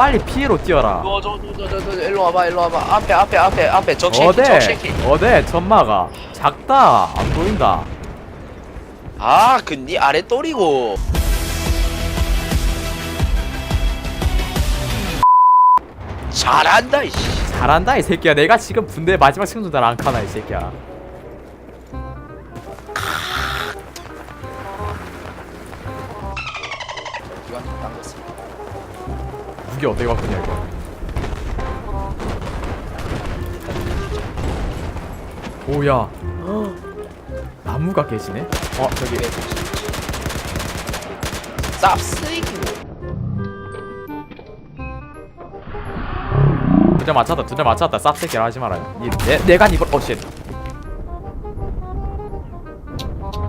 빨리 피해로 뛰어라. 저저저저 일로 와봐 일로 와봐. 앞에 앞에 앞에 앞에. 적새끼 어데 적새끼 어데 전마가. 작다. 안 보인다. 아그니 아래 또리고. 잘한다 이씨. 잘한다 이 새끼야. 내가 지금 분대 마지막 생존자를 안 카나 이 새끼야 무기 어떻게 바꾸냐 이거. 오야. 나무가 계시네? 어 저기. 두대 맞췄다 두대 맞췄다. 쌉새끼를 하지 말아요. 이, 내, 내가 이걸 어쉣.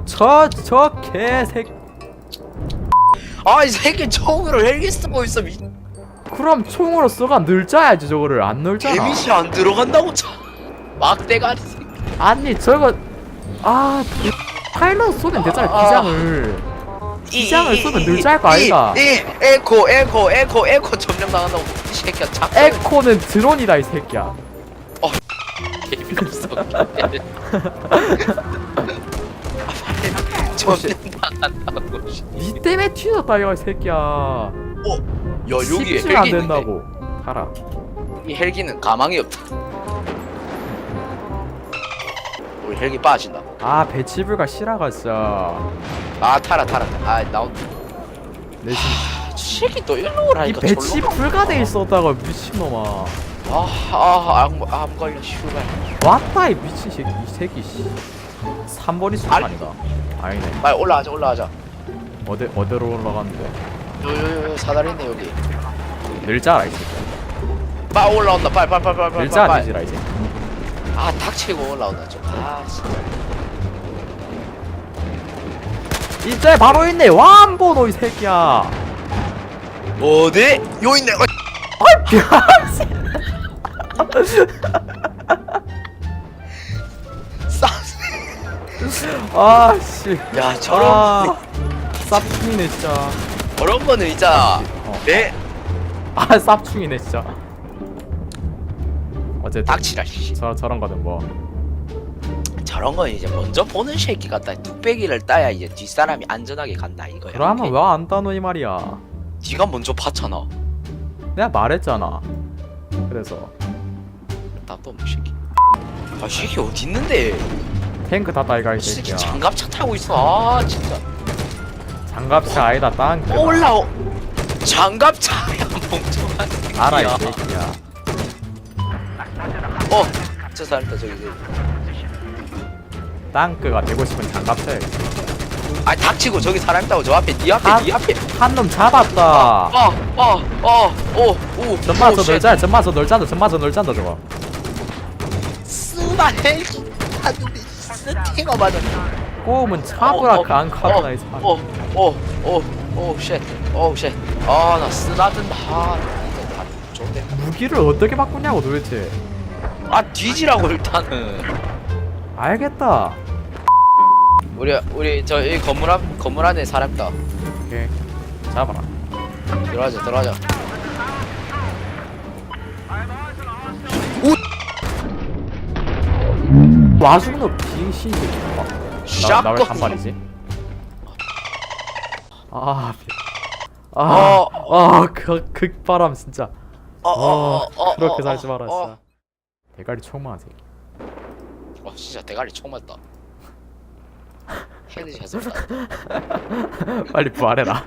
저저 개새끼. 아이 새끼 총으로 헬기 쓰고 있어 미 그럼 총으로 쏘가 늘자야지 저거를 안 늘잖아 데미지 안 들어간다고 차 막대가리 새끼 아니 저거 아 파일럿 쏘면 되잖아 아. 기장을 이- 기장을 이- 쏘면 이- 늘자 할거 이- 아이가. 이 에코 에코 에코 에코 점령 당한다고 이 새끼야 작 에코는 드론이다 이 새끼야 재미없어 점령 당한다고 씨. 니 때문에 이거 이 새끼야 어? 야 여기 안 헬기 있는데. 된다고. 가라. 이 헬기는 가망이 없다. 우리 헬기 빠진다 아 배치불가 실화가 진짜 아 타라 타라. 아 나온. 내 지- 새끼 또 일로 이 오라니까 배치 불가돼 있었다가 미친놈아. 아아암 걸려 슈발 왔다 이 미친 새끼 이 새끼 씨. 3번이 수가 아니다. 아니네. 빨리 올라가자 올라가자. 어디 어디로 올라갔는데 요요요 사다리 있네 여기. 늘자 라 이 새끼야 빨리 올라온다 빨리 빨리 빨리 빨리 빨리 늘자 빨리 이 새끼 아 닥치고 올라온다 좀아 진짜. 이때 바로 있네 완보노 이 새끼야. 어디? 요 있네 어, 싸 아씨. 야 저런 아 쌉충이네 진짜 저런 거는 있잖아 어. 내 아 쌉충이네 진짜. 어쨌든 닥치라 씨. 저, 저런 거는 뭐. 저런 건 이제 먼저 보는 새끼 같다. 뚝배기를 따야 이제 뒷사람이 안전하게 간다 이거야. 그러면? 왜 안 따노 이 말이야? 네가 먼저 봤잖아. 내가 말했잖아. 그래서. 나또 뭐 새끼. 아 새끼 어디 있는데? 탱크 탔다 이가 이이 새끼 새끼야 장갑차 타고 있어. 아 진짜 장갑차 아니다 땅크. 올라오. 장갑차야. 멍청한 새끼야 알아 이 새끼야. 어 저 사람다 저기 저기. 땅크가 되고 싶은 장갑차야. 아 닥치고 저기 사람 있다고. 저 앞에 네 앞에 아. 네 앞에. 한놈 잡았다. 어어어오오 전마서 널자 전마서 널잔다 전마서 널잔다 저거. 스마 헬기 하는데 스팅어 맞아 꼬우면 차브라크 안 카드나 이 사람. 어, 어어 오 오 오 쉣 오 쉣 아 나 쓰나든다. 아 이제 다 좋대 무기를 어떻게 바꾸냐고 도대체. 아 뒤지라고 일단은. 알겠다. 우리 우리 저 이 건물 앞 건물 안에 사람 있다 오케이. 잡아라. 들어가자 들어가자. 와중도 빙신 새끼 나, 나왜 샷건 단발이지? 아, 아, 어. 아, 그 극바람 진짜. 어, 그렇게 살지 마라, 진짜. 대가리 총망한 새끼. 어 진짜 대가리 총 맞다 헤드샷을 다 빨리 부활해라.